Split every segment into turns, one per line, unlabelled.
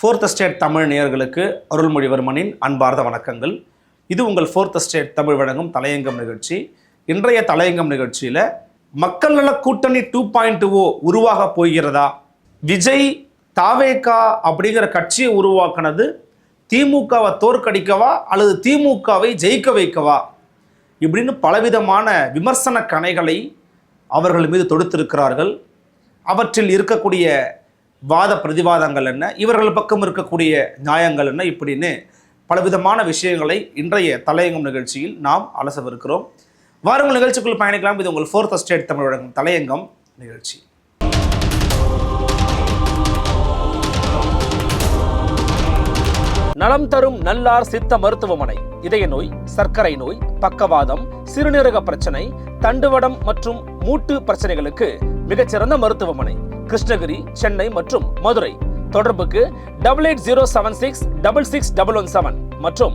Fourth state Tamil நேயர்களுக்கு அருள்மொழிவர்மனின் அன்பார்ந்த வணக்கங்கள். இது உங்கள் ஃபோர்த் ஸ்டேட் தமிழ் வழங்கும் தலையங்கம் நிகழ்ச்சி. இன்றைய தலையங்கம் நிகழ்ச்சியில் மக்கள் நல கூட்டணி டூ பாயிண்ட் ஓ உருவாக போகிறதா? விஜய் தாவேகா அப்படிங்கிற கட்சியை உருவாக்குனது திமுகவை தோற்கடிக்கவா அல்லது திமுகவை ஜெயிக்க வைக்கவா? இப்படின்னு பலவிதமான விமர்சன கணைகளை அவர்கள் மீது தொடுத்திருக்கிறார்கள். அவற்றில் இருக்கக்கூடிய வாத பிரதிவாதங்கள் என்ன இவர்கள் பக்கம் இருக்கக்கூடிய நியாயங்கள் என்ன இப்படின்னு பலவிதமான விஷயங்களை இன்றைய தலையங்கம் நிகழ்ச்சியில் நாம் அலசவிருக்கிறோம். வாருங்கள் நிகழ்ச்சிக்குள் பயணிக்கலாம். இது உங்கள் ஃபோர்த் ஸ்டேட் தமிழ் வழங்கும் தலையங்கம் நிகழ்ச்சி. நலம் தரும் நல்லார் சித்த மருத்துவமனை இதய நோய் சர்க்கரை நோய் பக்கவாதம் சிறுநீரக பிரச்சனை தண்டுவடம் மற்றும் மூட்டு பிரச்சனைகளுக்கு மிகச்சிறந்த மருத்துவமனை. கிருஷ்ணகிரி சென்னை மற்றும் மதுரை. தொடர்புக்கு double eight zero seven six double six double one seven மற்றும்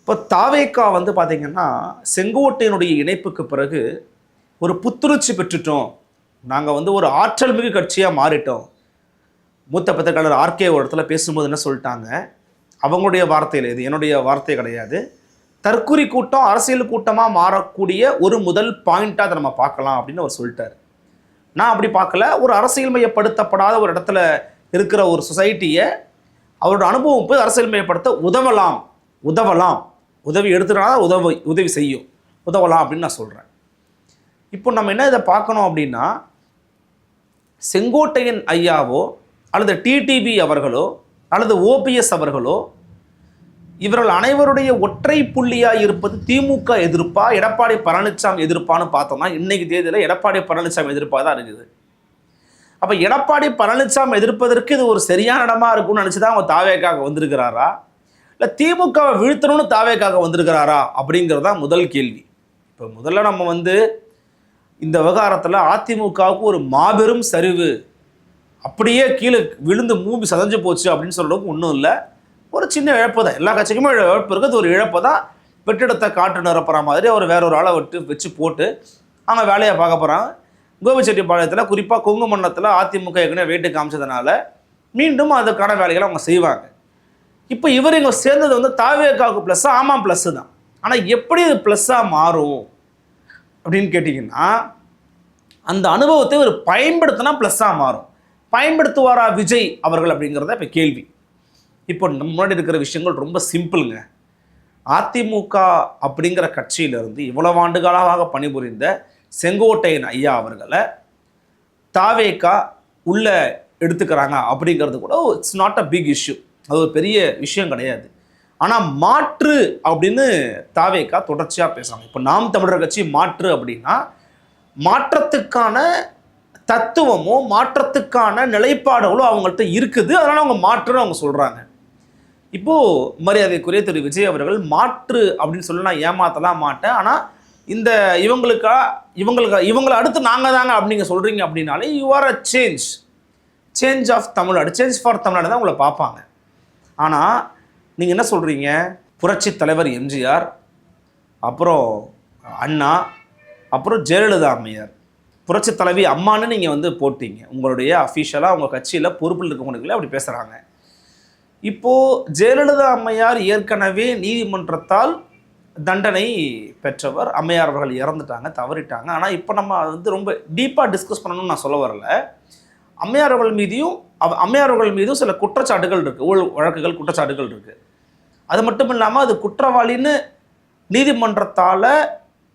இப்போ தாவேக்கா வந்து பார்த்தீங்கன்னா செங்கோட்டையினுடைய இணைப்புக்கு பிறகு ஒரு புத்துணர்ச்சி பெற்றுட்டோம். நாங்கள் வந்து ஒரு ஆற்றல் மிகு கட்சியாக மாறிட்டோம். மூத்த பத்திரிகையாளர் ஆர்கே ஒரு இடத்துல பேசும்போது என்ன சொல்லிட்டாங்க? அவங்களுடைய வார்த்தையில் இது என்னுடைய வார்த்தை கிடையாது. தற்குறி கூட்டம் அரசியல் கூட்டமாக மாறக்கூடிய ஒரு முதல் பாயிண்ட்டாக அதை நம்ம பார்க்கலாம் அப்படின்னு அவர் சொல்லிட்டார். நான் அப்படி பார்க்கல. ஒரு அரசியல் மையப்படுத்தப்படாத ஒரு இடத்துல இருக்கிற ஒரு சொசைட்டியை அவரோட அனுபவம் போய் அரசியல் மையப்படுத்த உதவலாம். உதவலாம். உதவி எடுத்துனா உதவி உதவி செய்யும். உதவலாம் அப்படின்னு நான் சொல்கிறேன் இப்போ நம்ம என்ன இதை பார்க்கணும் அப்படின்னா செங்கோட்டையன் ஐயாவோ அல்லது டிடிவி அவர்களோ அல்லது ஓபிஎஸ் அவர்களோ இவர்கள் அனைவருடைய ஒற்றை புள்ளியாக இருப்பது திமுக எதிர்ப்பா எடப்பாடி பழனிசாமி எதிர்ப்பான்னு பார்த்தோம்னா இன்னைக்கு தேதியில் எடப்பாடி பழனிசாமி எதிர்ப்பாக தான் இருக்குது. அப்போ எடப்பாடி பழனிசாமி எதிர்ப்பதற்கு இது ஒரு சரியான இடமா இருக்கும்னு நினச்சி தான் அவங்க தாவேக்காக வந்திருக்கிறாரா? இல்லை திமுகவை வீழ்த்தணும்னு தாவேக்காக வந்திருக்கிறாரா? அப்படிங்கிறது தான் முதல் கேள்வி. இப்போ முதல்ல நம்ம வந்து இந்த விவகாரத்தில் அதிமுகவுக்கு ஒரு மாபெரும் சரிவு. அப்படியே கீழே விழுந்து மூவி சதஞ்சு போச்சு அப்படின்னு சொல்கிறதுக்கு ஒன்றும் இல்லை. ஒரு சின்ன இழப்பு தான் எல்லா கட்சிக்குமே இழப்பு இருக்குது. ஒரு இழப்பு தான் வெற்றிடத்தை காட்டு நிரப்புற மாதிரி அவர் வேற ஒரு ஆளை விட்டு வச்சு போட்டு அவங்க வேலையை பார்க்க போகிறாங்க கோபிச்செட்டிப்பாளையத்தில் குறிப்பாக கொங்கு மண்டலத்தில் அதிமுக ஏற்கனவே வேட்டு காமிச்சதுனால மீண்டும் அதுக்கான வேலைகளை அவங்க செய்வாங்க. இப்போ இவர் இங்கே சேர்ந்தது வந்து தாவேக்காவுக்கு ப்ளஸ்ஸா ஆமாம் ப்ளஸ்ஸு தான். ஆனால் எப்படி இது ப்ளஸ்ஸாக மாறும்? அப்படின்னு கேட்டிங்கன்னா அந்த அனுபவத்தை ஒரு பயன்படுத்தினா ப்ளஸ்ஸாக மாறும். பயன்படுத்துவாரா விஜய் அவர்கள் அப்படிங்கிறத இப்போ கேள்வி. இப்போ நம்ம முன்னாடி இருக்கிற விஷயங்கள் ரொம்ப சிம்பிளுங்க. அதிமுக அப்படிங்கிற கட்சியிலிருந்து இவ்வளவு ஆண்டுகளாக பணிபுரிந்த செங்கோட்டையன் ஐயா அவர்களை தாவேக்கா உள்ள எடுத்துக்கிறாங்க அப்படிங்கிறது கூட it's not a big issue அது ஒரு பெரிய விஷயம் கிடையாது. ஆனால் மாற்று அப்படின்னு தாவேக்கா தொடர்ச்சியாக பேசுகிறாங்க இப்போ நாம் தமிழர் கட்சி மாற்று அப்படின்னா மாற்றத்துக்கான தத்துவமோ மாற்றத்துக்கான நிலைப்பாடுகளோ அவங்கள்ட்ட இருக்குது. அதனால் அவங்க மாற்றுன்னு அவங்க சொல்கிறாங்க இப்போது மரியாதைக்குரிய திரு விஜய் அவர்கள் மாற்று அப்படின்னு சொல்லி நான் ஏமாத்தலாம் மாட்டேன். ஆனால் இந்த இவங்களுக்கா இவங்களுக்கு இவங்களை அடுத்து நாங்கள் தாங்க அப்படிங்க சொல்கிறீங்க அப்படின்னாலே you are a change change of Tamil Nadu change for Tamil Nadu தான் உங்களை பார்ப்பாங்க. ஆனால் நீங்கள் என்ன சொல்கிறீங்க புரட்சி தலைவர் எம்ஜிஆர் அப்புறம் அண்ணா அப்புறம் ஜெயலலிதா அம்மையார். புரட்சி தலைவி அம்மான்னு நீங்கள் வந்து போட்டீங்க. உங்களுடைய அஃபீஷியலாக உங்கள் கட்சியில் பொறுப்பில் இருக்கவங்களுக்கு அப்படி பேசுகிறாங்க இப்போது ஜெயலலிதா அம்மையார் ஏற்கனவே நீதிமன்றத்தால் தண்டனை பெற்றவர் அம்மையார் அவர்கள் இறந்துட்டாங்க தவறிட்டாங்க. ஆனால் இப்போ நம்ம அது வந்து ரொம்ப டீப்பாக டிஸ்கஸ் பண்ணணும்னு நான் சொல்ல வரல. அம்மையார் அவர்கள் மீதியும் அவ அம்மையார் மீதும் சில குற்றச்சாட்டுகள் இருக்குது ஊழல் வழக்குகள் குற்றச்சாட்டுகள் இருக்குது அது மட்டும் இல்லாமல் அது குற்றவாளின்னு நீதிமன்றத்தால்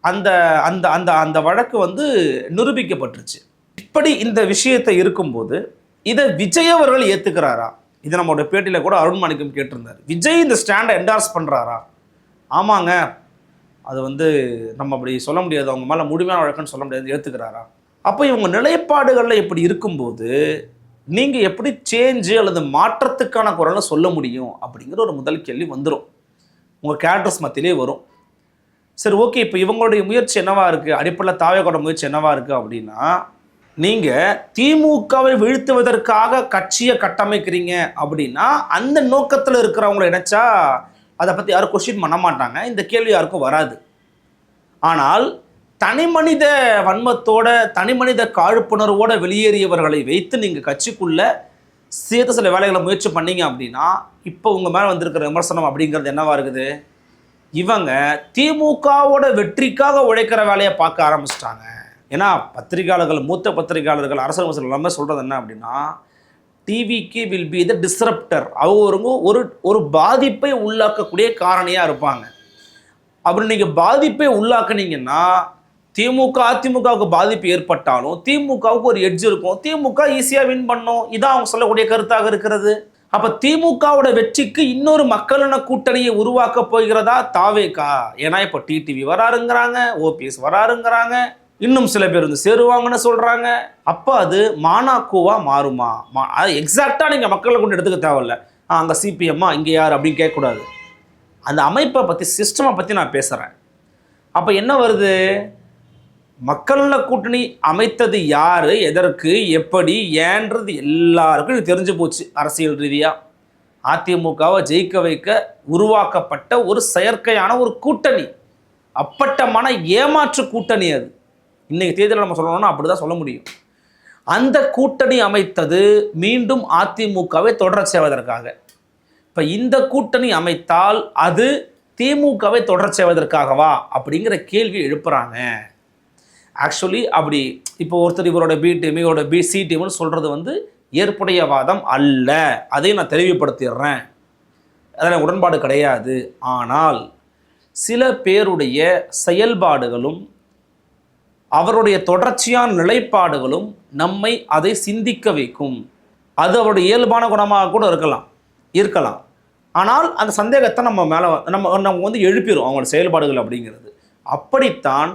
அந்த அந்த அந்த அந்த வழக்கு வந்து நிரூபிக்கப்பட்டுருச்சு. இப்படி இந்த விஷயத்தை இருக்கும்போது இதை விஜய் அவர்கள் ஏற்றுக்கிறாரா இது நம்மளோட பேட்டியில் கூட அருண்மாணிக்கம் கேட்டிருந்தார். விஜய் இந்த ஸ்டாண்டை என்டார்ஸ் பண்ணுறாரா ஆமாங்க. அது வந்து நம்ம அப்படி சொல்ல முடியாது. அவங்க மேலே முழுமையான வழக்குன்னு சொல்ல முடியாது. ஏற்றுக்கிறாரா அப்போ இவங்க நிலைப்பாடுகளில் இப்படி இருக்கும்போது நீங்கள் எப்படி சேஞ்சு அல்லது மாற்றத்துக்கான குரலை சொல்ல முடியும் அப்படிங்கிற ஒரு முதல் கேள்வி வந்துடும் உங்கள் கேரக்டர்ஸ் மத்தியிலே வரும். சரி ஓகே இப்போ இவங்களுடைய முயற்சி என்னவா இருக்குது அடிப்படையில் தாவேக்கோட முயற்சி என்னவா இருக்குது அப்படின்னா நீங்கள் திமுகவை வீழ்த்துவதற்காக கட்சியை கட்டமைக்கிறீங்க அப்படின்னா அந்த நோக்கத்தில் இருக்கிறவங்களை நினைச்சா அதை பற்றி யாரும் கொஸ்டின் பண்ண மாட்டாங்க. இந்த கேள்வி யாருக்கும் வராது. ஆனால் தனிமனித வன்மத்தோட தனிமனித காழ்ப்புணர்வோட வெளியேறியவர்களை வைத்து நீங்கள் கட்சிக்குள்ள சேர்த்து சில வேலைகளை முயற்சி பண்ணீங்க அப்படின்னா இப்போ உங்கள் மேலே வந்திருக்கிற விமர்சனம் அப்படிங்கிறது என்னவா இருக்குது? இவங்க திமுகவோட வெற்றிக்காக உழைக்கிற வேலையை பார்க்க ஆரம்பிச்சிட்டாங்க. ஏன்னா பத்திரிகையாளர்கள் மூத்த பத்திரிகையாளர்கள் அரசியல் விமர்சனம் எல்லாமே சொல்கிறது என்ன அப்படின்னா டிவிக்கு வில் பி த டிஸ்ரப்டர் அவங்க ஒரு ஒரு பாதிப்பை உள்ளாக்கக்கூடிய காரணியாக இருப்பாங்க. அப்படி நீங்கள் பாதிப்பை உள்ளாக்குனீங்கன்னா திமுக அதிமுகவுக்கு பாதிப்பு ஏற்பட்டாலும் திமுகவுக்கு ஒரு எட்ஜ் இருக்கும். திமுக ஈஸியாக வின் பண்ணும். இதான் அவங்க சொல்லக்கூடிய கருத்தாக இருக்கிறது. அப்போ திமுகவோட வெற்றிக்கு இன்னொரு மக்களின கூட்டணியை உருவாக்க போகிறதா தாவேக்கா ஏன்னா இப்போ டிடிவி வராருங்கிறாங்க ஓபிஎஸ் வராருங்கிறாங்க இன்னும் சில பேர் வந்து சேருவாங்கன்னு சொல்கிறாங்க அப்போ அது மானாக்குவா மாறுமா? மா அது எக்ஸாக்டாக நீங்கள் மக்களை கொண்டு எடுத்துக்க தேவையில்ல. அங்கே சிபிஎம்மா இங்கே யார் அப்படின்னு கேட்கக்கூடாது. அந்த அமைப்பை பற்றி சிஸ்டமை பற்றி நான் பேசுகிறேன் அப்போ என்ன வருது? மக்கள் கூட்டணி அமைத்தது யார் எதற்கு எப்படி ஏன்றது எல்லாருக்கும் இது தெரிஞ்சு போச்சு அரசியல் ரீதியாக அதிமுகவை ஜெயிக்க வைக்க உருவாக்கப்பட்ட ஒரு செயற்கையான ஒரு கூட்டணி. அப்பட்டமான ஏமாற்று கூட்டணி அது. இன்னைக்கு தேர்தலில் நம்ம சொல்லணும்னா அப்படி தான் சொல்ல முடியும். அந்த கூட்டணி அமைத்தது மீண்டும் அதிமுகவை தொடர செய்வதற்காக இப்போ இந்த கூட்டணி அமைத்தால் அது திமுகவை தொடர் செய்வதற்காகவா அப்படிங்கிற கேள்வி எழுப்புறாங்க. ஆக்சுவலி அப்படி இப்போ ஒருத்தர் இவரோட பி டீம் இவரோட பி சி டீம்னு சொல்கிறது வந்து ஏற்புடைய வாதம் அல்ல. அதையும் நான் தெளிவுபடுத்திடுறேன். அதில் உடன்பாடு கிடையாது. ஆனால் சில பேருடைய செயல்பாடுகளும் அவருடைய தொடர்ச்சியான நிலைப்பாடுகளும் நம்மை அதை சிந்திக்க வைக்கும். அது அவருடைய இயல்பான குணமாக கூட இருக்கலாம் இருக்கலாம். ஆனால் அந்த சந்தேகத்தை நம்ம மேலே நம்ம நம்ம வந்து எழுப்பிடும் அவங்களோட செயல்பாடுகள் அப்படிங்கிறது. அப்படித்தான்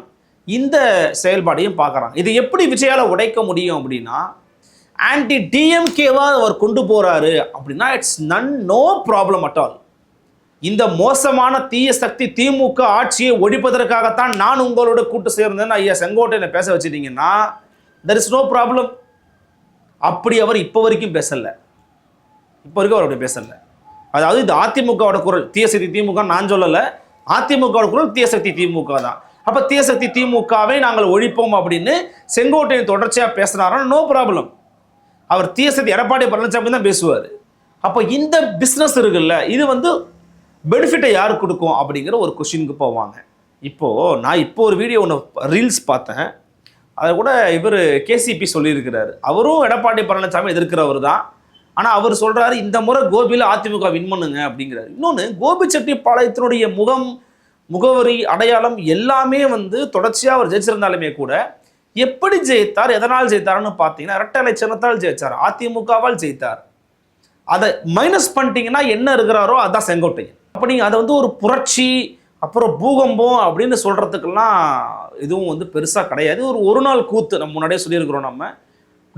இந்த செயல்பாடையும் பார்க்குறாங்க. இது எப்படி விஜயால உடைக்க முடியும் அப்படின்னா ஆன்டி டிஎம்கேவா அவர் கொண்டு போகிறாரு அப்படின்னா it's none no problem at all இந்த மோசமான தீய சக்தி திமுக ஆட்சியை ஒழிப்பதற்காகத்தான் நான் உங்களோட கூட்டு சேர்ந்தேன்னு ஐயா செங்கோட்டையில் பேச வச்சிட்டீங்கன்னா தெர் இஸ் நோ ப்ராப்ளம் அப்படி அவர் இப்போ வரைக்கும் பேசலை. இப்போ வரைக்கும் அவர் அப்படி பேசலை. அதாவது இது அதிமுகவோட குரல் தீய சக்தி திமுக நான் சொல்லலை. அதிமுகவோட குரல் தீய சக்தி திமுக தான் அப்போ தீய சக்தி திமுகவை நாங்கள் ஒழிப்போம் அப்படின்னு செங்கோட்டையன் தொடர்ச்சியாக பேசுனாரா நோ ப்ராப்ளம் அவர் தீய சக்தி எடப்பாடி பழனிசாமி தான் பேசுவார். அப்போ இந்த பிஸ்னஸ் இருக்குல்ல இது வந்து பெனிஃபிட்டை யார் கொடுக்கும் அப்படிங்கிற ஒரு கொஷினுக்கு போவாங்க. இப்போது நான் இப்போ ஒரு வீடியோ ஒன்று ரீல்ஸ் பார்த்தேன். அதை கூட இவர் கேசிபி சொல்லியிருக்கிறாரு. அவரும் எடப்பாடி பழனிசாமி எதிர்க்கிறவர் தான். ஆனால் அவர் சொல்கிறாரு இந்த முறை கோபியில் அதிமுக வின் பண்ணுங்க அப்படிங்கிறாரு. இன்னொன்று கோபிச்செட்டிப்பாளையத்தினுடைய முகம் முகவரி அடையாளம் எல்லாமே வந்து தொடர்ச்சியாக அவர் ஜெயிச்சிருந்தாலுமே கூட எப்படி ஜெயித்தார் எதனால் ஜெயித்தார்னு பார்த்தீங்கன்னா ரெட்டை சின்னத்தால் ஜெயித்தார் அதிமுகவால் ஜெயித்தார். அதை மைனஸ் பண்ணிட்டீங்கன்னா என்ன இருக்கிறாரோ அதான் செங்கோட்டையன் அப்போ நீங்கள் அதை வந்து ஒரு புரட்சி அப்புறம் பூகம்பம் அப்படின்னு சொல்கிறதுக்கெல்லாம் இதுவும் வந்து பெருசாக கிடையாது. ஒரு ஒரு நாள் கூத்து நம்ம முன்னாடியே சொல்லியிருக்கிறோம் நம்ம.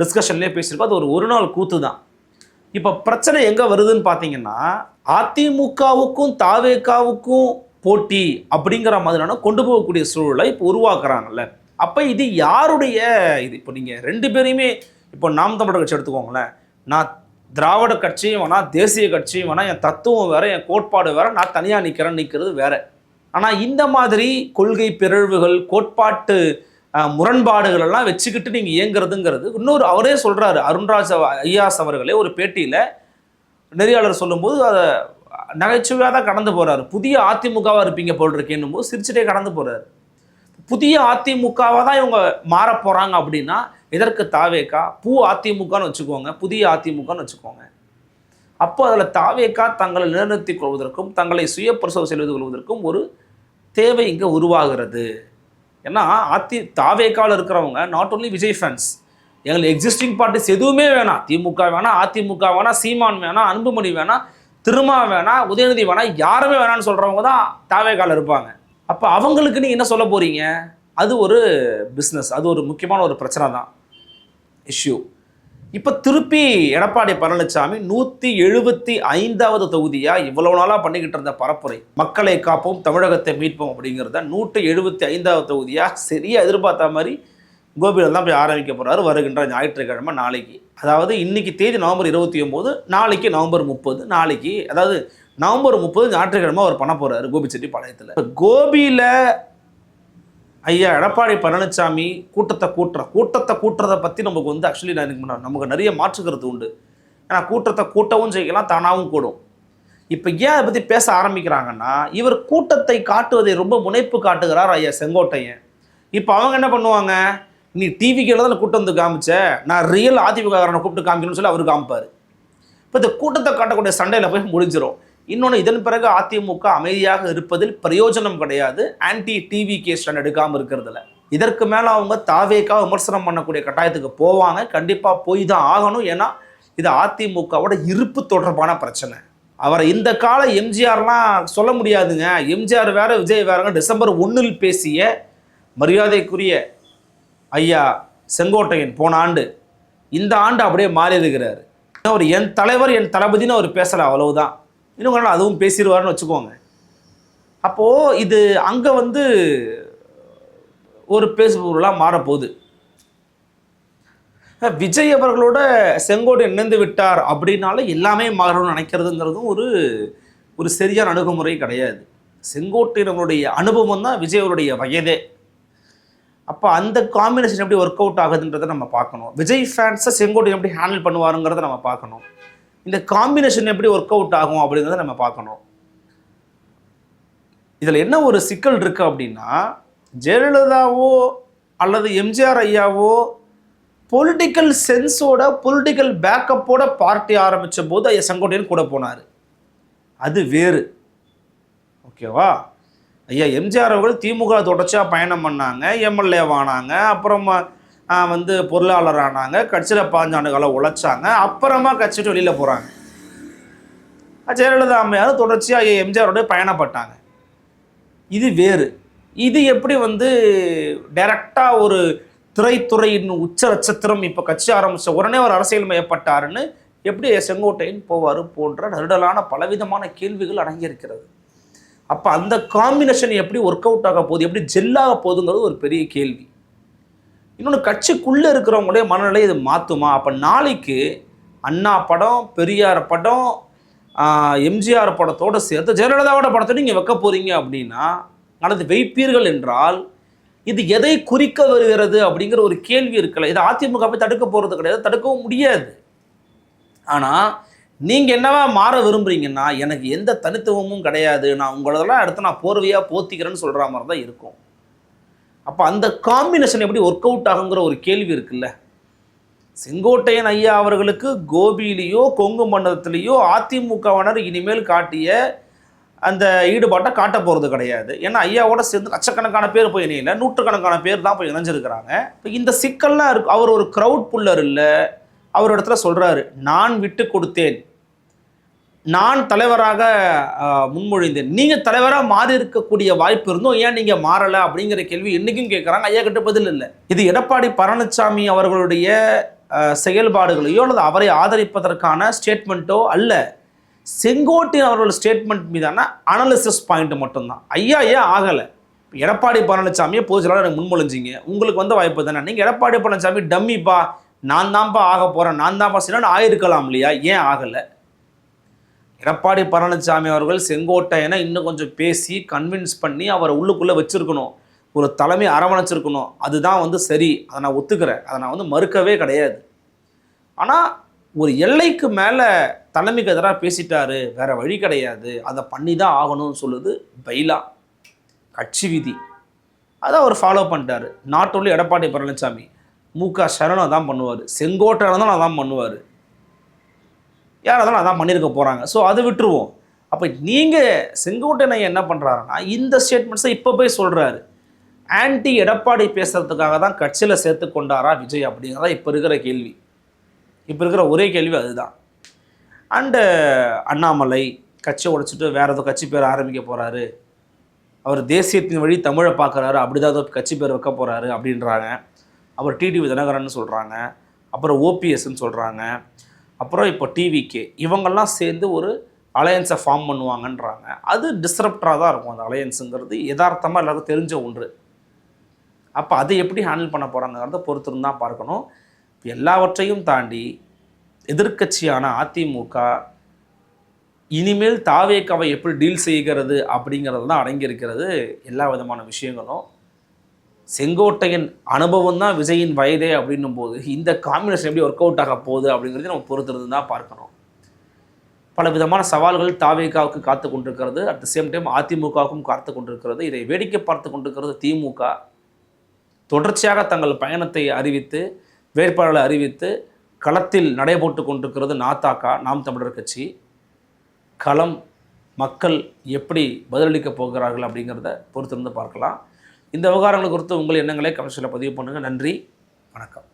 டிஸ்கஷன்லேயே பேசியிருக்கோம். அது ஒரு ஒரு நாள் கூத்து தான். இப்போ பிரச்சனை எங்கே வருதுன்னு பார்த்தீங்கன்னா அதிமுகவுக்கும் தாவேக்காவுக்கும் போட்டி அப்படிங்கிற மாதிரியான கொண்டு போகக்கூடிய சூழலை இப்போ உருவாக்குறாங்கல்ல. அப்போ இது யாருடைய இது? இப்போ நீங்கள் ரெண்டு பேரையுமே இப்போ நாம் தமிழர் கட்சி எடுத்துக்கோங்களேன். நான் திராவிட கட்சியும் வேணா தேசிய கட்சியும் வேணா என் தத்துவம் வேறு என் கோட்பாடு வேறு நான் தனியாக நிற்கிறேன் நிற்கிறது வேறு. ஆனால் இந்த மாதிரி கொள்கை பிறழ்வுகள் கோட்பாட்டு முரண்பாடுகள் எல்லாம் வச்சுக்கிட்டு நீங்கள் இயங்குறதுங்கிறது இன்னொரு அவரே சொல்கிறாரு அருண்ராஜ் ஐயாஸ் அவர்களே ஒரு பேட்டியில் நெறியாளர் சொல்லும்போது அதை நகைச்சுவையாக தான் கடந்து போகிறாரு புதிய அதிமுகவாக இருப்பீங்க போல் இருக்கேன்னும் போது சிரிச்சுட்டே கடந்து போகிறாரு புதிய அதிமுகவாக தான் இவங்க மாற போகிறாங்க அப்படின்னா இதற்கு தாவேக்கா பூ அதிமுகன்னு வச்சுக்கோங்க புதிய அதிமுகன்னு வச்சுக்கோங்க. அப்போ அதில் தாவேக்கா தங்களை நிலைநிறுத்திக் கொள்வதற்கும் தங்களை சுய பிரசவம் செய்து கொள்வதற்கும் ஒரு தேவை இங்கே உருவாகிறது. ஏன்னா அதி தாவேக்காவில் இருக்கிறவங்க நாட் ஓன்லி விஜய் ஃபேன்ஸ் எங்களுக்கு எக்ஸிஸ்டிங் பார்ட்டிஸ் எதுவுமே வேணாம். திமுக வேணாம் அதிமுக வேணாம் சீமான் வேணாம் அன்புமணி வேணாம் திருமா வேணா உதயநிதி வேணா யாருமே வேணாம்னு சொல்கிறவங்க தான் தாவேக்கால இருப்பாங்க. அப்போ அவங்களுக்கு நீங்கள் என்ன சொல்ல போகிறீங்க அது ஒரு பிஸ்னஸ் அது ஒரு முக்கியமான ஒரு பிரச்சனை தான். இஷ்யூ இப்போ திருப்பி எடப்பாடி பழனிசாமி நூற்றி எழுபத்தி ஐந்தாவது தொகுதியாக இவ்வளவு நாளாக பண்ணிக்கிட்டு இருந்த பரப்புரை. மக்களை காப்போம் தமிழகத்தை மீட்போம் அப்படிங்கிறத நூற்றி எழுபத்தி ஐந்தாவது தொகுதியாக சரியாக எதிர்பார்த்த மாதிரி கோபியில் தான் போய் ஆரம்பிக்க போகிறாரு வருகின்ற ஞாயிற்றுக்கிழமை நாளைக்கு. அதாவது இன்றைக்கி தேதி நவம்பர் இருபத்தி ஒம்பது நாளைக்கு நவம்பர் முப்பது நாளைக்கு அதாவது நவம்பர் முப்பது ஞாயிற்றுக்கிழமை அவர் பண்ண போகிறாரு கோபிச்செட்டிப்பாளையத்தில் கோபியில் ஐயா எடப்பாடி பழனிசாமி கூட்டத்தை கூட்டுற கூட்டத்தை கூட்டுறதை பற்றி நமக்கு வந்து ஆக்சுவலி நான் நமக்கு நிறைய மாற்றுக்கிறது உண்டு. ஏன்னா கூட்டத்தை கூட்டவும் செய்யலாம் தானாகவும் கூடும். இப்போ ஏன் அதை பற்றி பேச ஆரம்பிக்கிறாங்கன்னா இவர் கூட்டத்தை காட்டுவதை ரொம்ப முனைப்பு காட்டுகிறார் ஐயா செங்கோட்டையன். இப்போ அவங்க என்ன பண்ணுவாங்க? நீ டிவிக்கு தான் கூட்டம் வந்து காமிச்ச? நான் ரியல் அதிமுககாரனை கூப்பிட்டு காமிக்கணும்னு சொல்லி அவர் காமிப்பார். இப்போ இந்த கூட்டத்தை காட்டக்கூடிய சண்டையில் போய் முடிஞ்சிடும் இன்னொன்று இதன் பிறகு அதிமுக அமைதியாக இருப்பதில் பிரயோஜனம் கிடையாது. ஆன்டி டிவி கேஸ் ஸ்டாண்ட் எடுக்காமல் இருக்கிறதுல. இதற்கு மேலே அவங்க தாவேக்கா விமர்சனம் பண்ணக்கூடிய கட்டாயத்துக்கு போவாங்க. கண்டிப்பாக போய் தான் ஆகணும். ஏன்னா இது அதிமுகவோட இருப்பு தொடர்பான பிரச்சனை. அவரை இந்த கால எம்ஜிஆர்லாம் சொல்ல முடியாதுங்க. எம்ஜிஆர் வேற விஜய் வேறங்க. டிசம்பர் ஒன்றில் பேசிய மரியாதைக்குரிய ஐயா செங்கோட்டையன் போன ஆண்டு இந்த ஆண்டு அப்படியே மாறி இருக்கிறாரு அவர் என் தலைவர் என் தளபதினு அவர் பேசலை அவ்வளவுதான். இன்னும் நாள் அதுவும் பேசிடுவார்னு வச்சுக்கோங்க. அப்போது இது அங்கே வந்து ஒரு பேசுபொருளாக மாறப்போகுது. விஜய் அவர்களோட செங்கோடு இணைந்து விட்டார் அப்படின்னால எல்லாமே மாறணும்னு நினைக்கிறதுங்கிறதும் ஒரு ஒரு சரியான அணுகுமுறை கிடையாது. செங்கோட்டையனுடைய அனுபவம் தான் விஜய் அவருடைய வயதே. அப்போ அந்த காம்பினேஷன் எப்படி ஒர்க் அவுட் ஆகுதுன்றதை நம்ம பார்க்கணும். விஜய் ஃபேன்ஸை செங்கோட்டையன் எப்படி ஹேண்டில் பண்ணுவாருங்கிறத நம்ம பார்க்கணும். இந்த காம்பினேஷன் எப்படி ஒர்க் அவுட் ஆகும் அப்படிங்கிறத நம்ம பார்க்கணும். இதில் என்ன ஒரு சிக்கல் இருக்குது அப்படின்னா ஜெயலலிதாவோ அல்லது எம்ஜிஆர் ஐயாவோ பொலிட்டிக்கல் சென்ஸோட பொலிட்டிக்கல் பேக்கப்போட பார்ட்டி ஆரம்பித்த போது ஐயா செங்கோட்டையன் கூட போனார். அது வேறு. ஓகேவா ஐயா எம்ஜிஆர் அவர்கள் திமுக தொடர்ச்சியாக பயணம் பண்ணாங்க எம்எல்ஏவானாங்க அப்புறமா வந்து பொருளாளர் ஆனாங்க கட்சியில் பாஞ்சாண்டு காலம் உழைச்சாங்க அப்புறமா கட்சிட்டு வெளியில் போகிறாங்க ஜெயலலிதா அம்மையார் தொடர்ச்சியாக ஐயா எம்ஜிஆரோட பயணப்பட்டாங்க. இது வேறு. இது எப்படி வந்து டைரக்டாக ஒரு திரைத்துறையின் உச்ச நட்சத்திரம் இப்போ கட்சி ஆரம்பித்த உடனே ஒரு அரசியல் மயப்பட்டாருன்னு எப்படி செங்கோட்டையன் போவார் போன்ற நெருடலான பலவிதமான கேள்விகள் அடங்கியிருக்கிறது. அப்போ அந்த காம்பினேஷன் எப்படி ஒர்க் அவுட் ஆக போகுது எப்படி ஜெல்லாக போகுதுங்கிறது ஒரு பெரிய கேள்வி. இன்னொன்று கட்சிக்குள்ளே இருக்கிறவங்களுடைய மனநிலை இது மாற்றுமா அப்போ நாளைக்கு அண்ணா படம் பெரியார் படம் எம்ஜிஆர் படத்தோடு சேர்த்து ஜெயலலிதாவோட படத்தை நீங்கள் வைக்க போகிறீங்க அப்படின்னா அல்லது வைப்பீர்கள் என்றால் இது எதை குறிக்க வருகிறது அப்படிங்கிற ஒரு கேள்வி இருக்கல இதை அதிமுக போய் தடுக்க போகிறது கிடையாது தடுக்கவும் முடியாது. ஆனால் நீங்கள் என்னவா மாற விரும்புறீங்கன்னா எனக்கு எந்த தனித்துவமும் கிடையாது. நான் உங்களதெல்லாம் அடுத்து நான் போர்வையாக போத்திக்கிறேன்னு சொல்கிற மாதிரி தான் இருக்கும். அப்போ அந்த காம்பினேஷன் எப்படி ஒர்க் அவுட் ஆகுங்கிற ஒரு கேள்வி இருக்குல்ல. செங்கோட்டையன் ஐயா அவர்களுக்கு கோபியிலேயோ கொங்கு மண்டலத்திலேயோ அதிமுகவினர் இனிமேல் காட்டிய அந்த ஈடுபாட்டை காட்ட போகிறது கிடையாது. ஏன்னா ஐயாவோட சேர்ந்து லட்சக்கணக்கான பேர் போய் இணையில நூற்றுக்கணக்கான பேர் தான் போய் இணைஞ்சிருக்கிறாங்க. இப்போ இந்த சிக்கல்லாம் இருக்கு. அவர் ஒரு க்ரௌட் புல்லர் இல்லை. அவர் இடத்துல சொல்கிறாரு நான் விட்டு கொடுத்தேன். நான் தலைவராக முன்மொழிந்தேன். நீங்கள் தலைவராக மாறி இருக்கக்கூடிய வாய்ப்பு இருந்தும் ஏன் நீங்கள் மாறலை? அப்படிங்கிற கேள்வி என்றைக்கும் கேட்குறாங்க ஐயா கிட்ட பதில் இல்லை. இது எடப்பாடி பழனிசாமி அவர்களுடைய செயல்பாடுகளையோ அல்லது அவரை ஆதரிப்பதற்கான ஸ்டேட்மெண்ட்டோ அல்ல. செங்கோட்டின் அவர்கள் ஸ்டேட்மெண்ட் மீதான அனாலிசிஸ் பாயிண்ட் மட்டும்தான். ஐயா ஏன் ஆகலை? எடப்பாடி பழனிசாமியை பொதுச்செயலாளர் எனக்கு முன்மொழிஞ்சிங்க. உங்களுக்கு வந்த வாய்ப்பு தானே. நீங்கள் எடப்பாடி பழனிசாமி டம்மிப்பா நான் தான்ப்பா ஆக போகிறேன் நான் தான்ப்பா செய்யணும் ஆயிருக்கலாம் இல்லையா? ஏன் ஆகலை? எடப்பாடி பழனிசாமி அவர்கள் செங்கோட்டையனை இன்னும் கொஞ்சம் பேசி கன்வின்ஸ் பண்ணி அவரை உள்ளுக்குள்ளே வச்சிருக்கணும். ஒரு தலைமை அரவணைச்சிருக்கணும். அதுதான் வந்து சரி. அதை நான் ஒத்துக்கிறேன். அதை நான் வந்து மறுக்கவே கிடையாது. ஆனால் ஒரு எல்லைக்கு மேலே தலைமைக்கு எதிராக பேசிட்டாரு. வேற வழி கிடையாது. அதை பண்ணி தான் ஆகணும்னு சொல்லுது பைலா. கட்சி விதி. அதை அவர் ஃபாலோ பண்ணிட்டாரு. Not only Edappadi Palaniswami. மு க ஸ்டாலினும் அதான் பண்ணுவார். செங்கோட்டையன் தான் அதான் பண்ணுவார். யார் அதெல்லாம் அதான் பண்ணியிருக்க போகிறாங்க ஸோ அது விட்டுருவோம். அப்போ நீங்கள் செங்கோட்டையனை என்ன பண்ணுறாருன்னா இந்த ஸ்டேட்மெண்ட்ஸை இப்போ போய் சொல்கிறாரு ஆன்டி எடப்பாடி பேசுகிறதுக்காக தான் கட்சியில் சேர்த்து கொண்டாரா விஜய் அப்படிங்கிறதா இப்போ இருக்கிற கேள்வி. இப்போ இருக்கிற ஒரே கேள்வி அதுதான். அண்டு அண்ணாமலை கட்சியை உடைச்சிட்டு வேறு ஏதோ கட்சி பேர் ஆரம்பிக்க போகிறாரு அவர் தேசியத்தின் வழி தமிழை பார்க்குறாரு. அப்படிதான் ஏதோ கட்சி பேர் வைக்க போகிறாரு அப்படின்றாங்க. அப்புறம் டிடிவி தினகரன் சொல்கிறாங்க அப்புறம் ஓபிஎஸ்ன்னு சொல்கிறாங்க அப்புறம் இப்போ டிவிகே இவங்கெல்லாம் சேர்ந்து ஒரு அலையன்ஸை ஃபார்ம் பண்ணுவாங்கன்றாங்க. அது டிஸ்ரப்டராக தான் இருக்கும். அந்த அலையன்ஸுங்கிறது யதார்த்தமாக எல்லாருக்கும் தெரிஞ்ச ஒன்று. அப்போ அதை எப்படி ஹேண்டில் பண்ண போகிறாங்கிறத பொறுத்திருந்தான் பார்க்கணும். எல்லாவற்றையும் தாண்டி எதிர்க்கட்சியான அதிமுக இனிமேல் தாவேக்காவை எப்படி டீல் செய்கிறது அப்படிங்கிறது தான் அடங்கியிருக்கிறது எல்லா விதமான விஷயங்களும். செங்கோட்டையின் அனுபவம் தான் விஜயின் வயதே அப்படின்னும் போது இந்த காம்பினேஷன் எப்படி ஒர்க் அவுட் ஆக போகுது அப்படிங்கிறது நம்ம பொறுத்திருந்து தான் பார்க்கணும். பல விதமான சவால்கள் தாவேகாவுக்கு காத்து கொண்டிருக்கிறது. அட் த சேம் டைம் அதிமுகவுக்கும் காத்து கொண்டிருக்கிறது. இதை வேடிக்கை பார்த்து கொண்டிருக்கிறது திமுக. தொடர்ச்சியாக தங்கள் பயணத்தை அறிவித்து வேட்பாளர்களை அறிவித்து களத்தில் நடைபோட்டு கொண்டிருக்கிறது நாத்தாக்கா நாம் தமிழர் கட்சி. களம் மக்கள் எப்படி பதிலளிக்க போகிறார்கள் அப்படிங்கிறத பொறுத்திருந்து பார்க்கலாம். இந்த விவகாரங்கள் குறித்து உங்கள் எண்ணங்களை கமெண்ட்ஸில் பதிவு பண்ணுங்கள் நன்றி. வணக்கம்.